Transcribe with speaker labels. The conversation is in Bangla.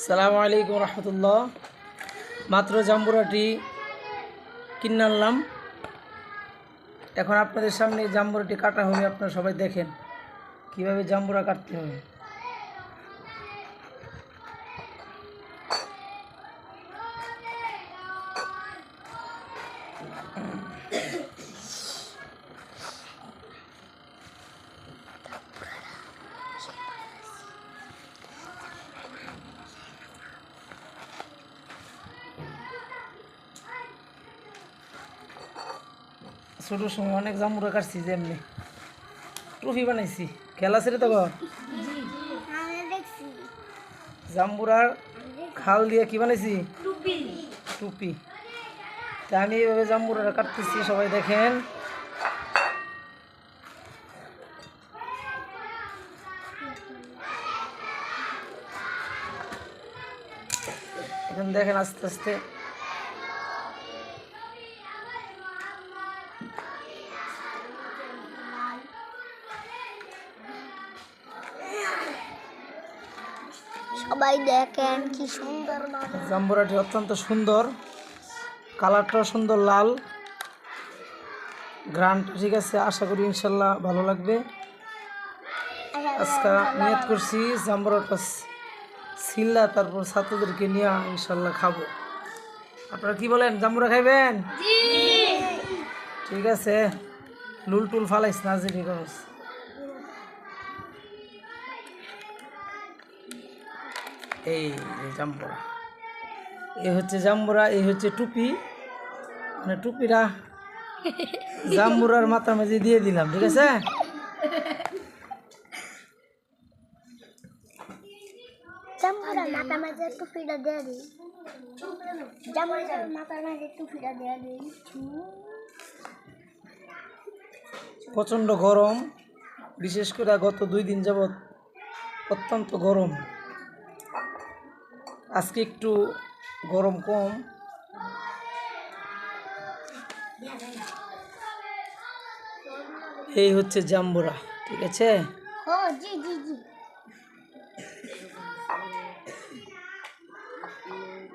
Speaker 1: সালামু আলাইকুম রহমতুল্লাহ। মাত্র জাম্বুরাটি কিনে আনলাম। এখন আপনাদের সামনে জাম্বুরাটি কাটা হবে, আপনারা সবাই দেখেন। কীভাবে জাম্বুরা কাটতে হবে ছোটোর সময় অনেক জাম্বুরা কাটছি যে এমনি ট্রফি বানাইছি। খেলা ছেড়ে তো জাম্বুরার খাল দিয়ে কি বানাইছি? টুপি। তা আমি এইভাবে জাম্বুরা কাটতেছি সবাই দেখেন। এখন দেখেন আস্তে আস্তে
Speaker 2: সবাই দেখেন কি সুন্দর
Speaker 1: জাম্বুরাটি অত্যন্ত সুন্দর। কালারটাও সুন্দর লাল। গ্রানটা ঠিক আছে আশা করি ইনশাল্লাহ ভালো লাগবে। আজকে নিয়ত করছি জাম্বুরাটা সিল্লা তারপর ছাত্রদেরকে নিয়ে ইনশাল্লাহ খাব। আপনারা কি বলেন জাম্বুরা খাইবেন? ঠিক আছে। লুল টুল ফালাইস না যে ঠিক আছে এই জাম্বুরা। এই হচ্ছে জাম্বুরা এই হচ্ছে টুপি। মানে টুপিরা জাম্বুরার মাথার মাঝে দিয়ে দিলাম ঠিক আছে?
Speaker 2: জামুরা মাথা মাঝে টুপিটা দিয়ে দিই। জামুরা মাথার মাঝে টুপিটা দিয়ে দিই।
Speaker 1: প্রচণ্ড গরম। বিশেষ করে গত দুই দিন যাবৎ অত্যন্ত গরম। আজকে একটু গরম কম। এই হচ্ছে জাম্বুরা ঠিক আছে?
Speaker 2: ও জি জি জি।